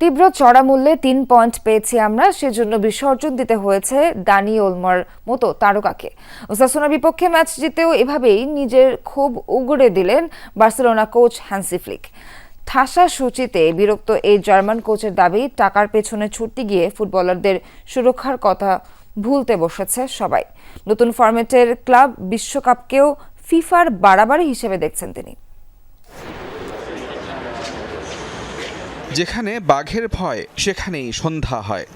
তীব্র চড়া মূল্যে তিন পয়েন্ট পেয়েছি আমরা, সেজন্য বিসর্জন দিতে হয়েছে দানি ওলমার মতো তারকাকে। ওসাসোনার বিপক্ষে ম্যাচ জিতেও এভাবেই নিজের ক্ষোভ উগড়ে দিলেন বার্সেলোনা কোচ হ্যান্সি ফ্লিক। ঠাসা সূচিতে বিরক্ত এই জার্মান কোচের দাবি, টাকার পেছনে ছুটতে গিয়ে ফুটবলারদের সুরক্ষার কথা ভুলতে বসেছে সবাই। নতুন ফরম্যাটের ক্লাব বিশ্বকাপকেও ফিফার বাড়াবাড়ি হিসেবে দেখছেন তিনি। যেখানে বাঘের ভয়, সেখানেই সন্ধ্যা হয়।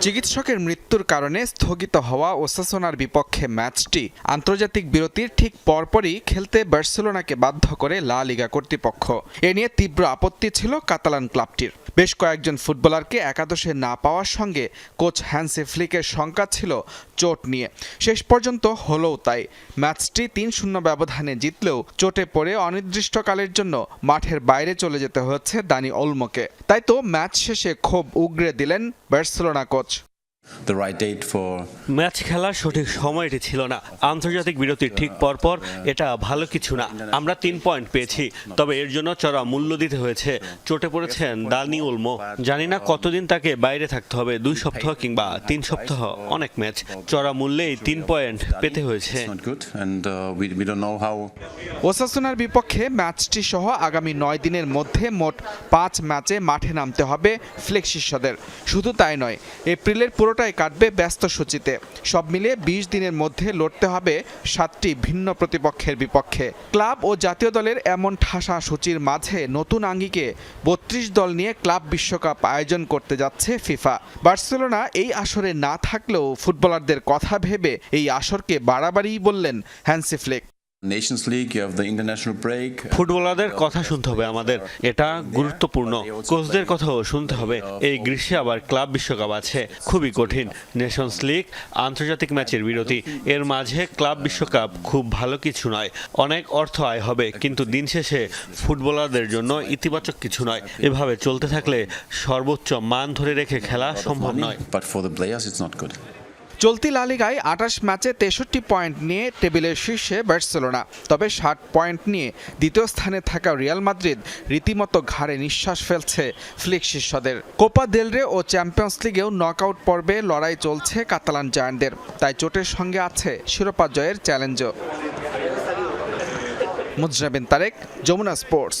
চিকিৎসকের মৃত্যুর কারণে স্থগিত হওয়া ওসাসোনার বিপক্ষে ম্যাচটি আন্তর্জাতিক বিরতির ঠিক পরপরই খেলতে বার্সেলোনাকে বাধ্য করে লা লিগা কর্তৃপক্ষ। এ নিয়ে তীব্র আপত্তি ছিল কাতালান ক্লাবটির। বেশ কয়েকজন ফুটবলারকে একাদশে না পাওয়ার সঙ্গে কোচ হ্যান্সে ফ্লিকের শঙ্কা ছিল চোট নিয়ে। শেষ পর্যন্ত হলেও তাই। ম্যাচটি তিন শূন্য ব্যবধানে জিতলেও চোটে পড়ে অনির্দিষ্টকালের জন্য মাঠের বাইরে চলে যেতে হচ্ছে দানি অলমোকে তাই তো ম্যাচ শেষে ক্ষোভ উগরে দিলেন Barcelona coach. The right date for match খেলার সঠিক সময়টি ছিল না। আন্তর্জাতিক বিরতির ঠিক পরপর এটা ভালো কিছু না। আমরা তিন পয়েন্ট পেয়েছি তবে এর জন্য চড়া মূল্য দিতে হয়েছে। চোটে পড়েছেন দানি উলমো। জানি না কতদিন তাকে বাইরে থাকতে হবে দুই সপ্তাহ কিংবা তিন সপ্তাহ অনেক ম্যাচ। চড়া মূল্যেই তিন পয়েন্ট পেতে হয়েছে। Uh, ওসাসোনার বিপক্ষে ম্যাচটি সহ আগামী নয় দিনের মধ্যে মোট পাঁচ ম্যাচে মাঠে নামতে হবে ফ্লেক শিষ্যদের শুধু তাই নয় এপ্রিলের পুরোটাই কাটবে ব্যস্ত সূচিতে। সব মিলিয়ে বিশ দিনের মধ্যে লড়তে হবে সাতটি ভিন্ন প্রতিপক্ষের বিপক্ষে। ক্লাব ও জাতীয় দলের এমন ঠাসা সূচির মাঝে নতুন আঙ্গিকে বত্রিশ দল নিয়ে ক্লাব বিশ্বকাপ আয়োজন করতে যাচ্ছে ফিফা। বার্সেলোনা এই আসরে না থাকলেও ফুটবলারদের কথা ভেবে এই আসরকে বাড়াবাড়িই বললেন হ্যান্সি ফ্লেক। ফুটবলারদের কথা শুনতে হবে আমাদের। এটা গুরুত্বপূর্ণ। কোচদের কথাও শুনতে হবে। এই গ্রীষ্মে আবার ক্লাব বিশ্বকাপ আছে। খুবই কঠিন। নেশনস লিগ আন্তর্জাতিক ম্যাচের বিরতি। এর মাঝে ক্লাব বিশ্বকাপ খুব ভালো কিছু নয়। অনেক অর্থ আয় হবে। কিন্তু দিন শেষে ফুটবলারদের জন্য ইতিবাচক কিছু নয়। এভাবে চলতে থাকলে সর্বোচ্চ মান ধরে রেখে খেলা সম্ভব নয়। চলতি লালিগায় আঠাশ ম্যাচে তেষট্টি পয়েন্ট নিয়ে টেবিলের শীর্ষে বার্সেলোনা। তবে ষাট পয়েন্ট নিয়ে দ্বিতীয় স্থানে থাকা রিয়াল মাদ্রিদ রীতিমতো ঘাড়ে নিঃশ্বাস ফেলছে ফ্লিক শিষ্যদের কোপা দেলরে ও চ্যাম্পিয়ন্স লিগেও নকআউট পর্বে লড়াই চলছে কাতালান জায়ান্টদের। তাই চোটের সঙ্গে আছে শিরোপা জয়ের চ্যালেঞ্জও। মুজরাবিন তারেক, যমুনা স্পোর্টস।